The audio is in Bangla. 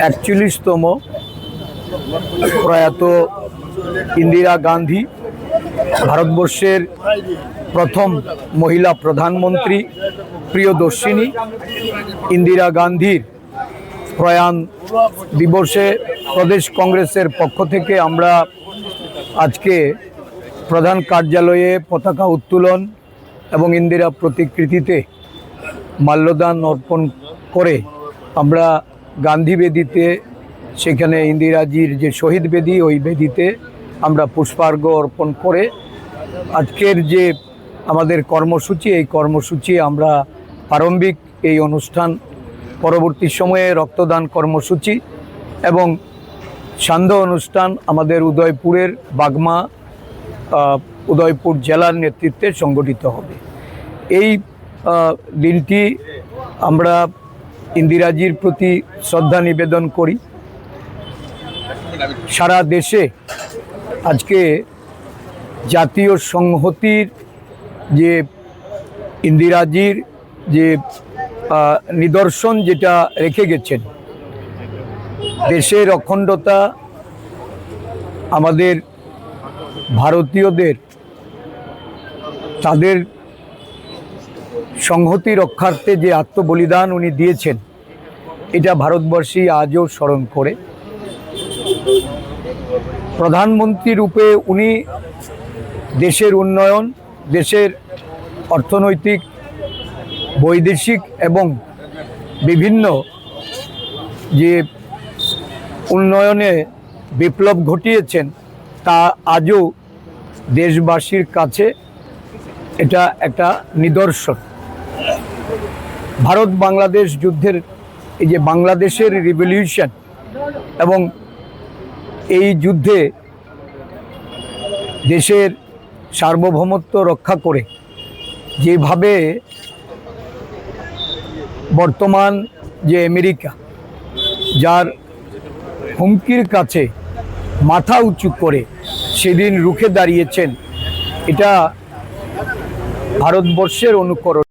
একচল্লিশতম প্রয়াত ইন্দিরা গান্ধী ভারতবর্ষের প্রথম মহিলা প্রধানমন্ত্রী, প্রিয়দর্শিনী ইন্দিরা গান্ধীর প্রয়াণ দিবসে প্রদেশ কংগ্রেসের পক্ষ থেকে আমরা আজকে প্রধান কার্যালয়ে পতাকা উত্তোলন এবং ইন্দিরা প্রতিকৃতিতে মাল্যদান অর্পণ করে আমরা গান্ধী বেদিতে, সেখানে ইন্দিরাজির যে শহীদ বেদি, ওই বেদিতে আমরা পুষ্পার্ঘ অর্পণ করে আজকের যে আমাদের কর্মসূচি, এই কর্মসূচি আমরা প্রারম্ভিক এই অনুষ্ঠান, পরবর্তী সময়ে রক্তদান কর্মসূচি এবং সান্ধ্য অনুষ্ঠান আমাদের উদয়পুরের বাগমা উদয়পুর জেলার নেতৃত্বে সংগঠিত হবে। এই দিনটি আমরা ইন্দিরাজির প্রতি শ্রদ্ধা নিবেদন করি। সারা দেশে আজকে জাতীয় সংহতির যে ইন্দিরাজির যে নিদর্শন যেটা রেখে গেছেন, দেশের অখণ্ডতা, আমাদের ভারতীয়দের, তাদের সংহতি রক্ষার্থে যে আত্মবলিদান উনি দিয়েছেন এটা ভারতবর্ষী আজও স্মরণ করে। প্রধানমন্ত্রী রূপে উনি দেশের উন্নয়ন, দেশের অর্থনৈতিক, বৈদেশিক এবং বিভিন্ন যে উন্নয়নে বিপ্লব ঘটিয়েছেন, তা আজও দেশবাসীর কাছে এটা একটা নিদর্শন। ভারত বাংলাদেশ যুদ্ধের এই যে বাংলাদেশের রিভলিউশন এবং এই যুদ্ধে দেশের সার্বভৌমত্ব রক্ষা করে যেভাবে বর্তমান যে আমেরিকা, যার হুমকির কাছে মাথা উঁচু করে সেদিন রুখে দাঁড়িয়েছেন, এটা ভারতবর্ষের অনুকরণ।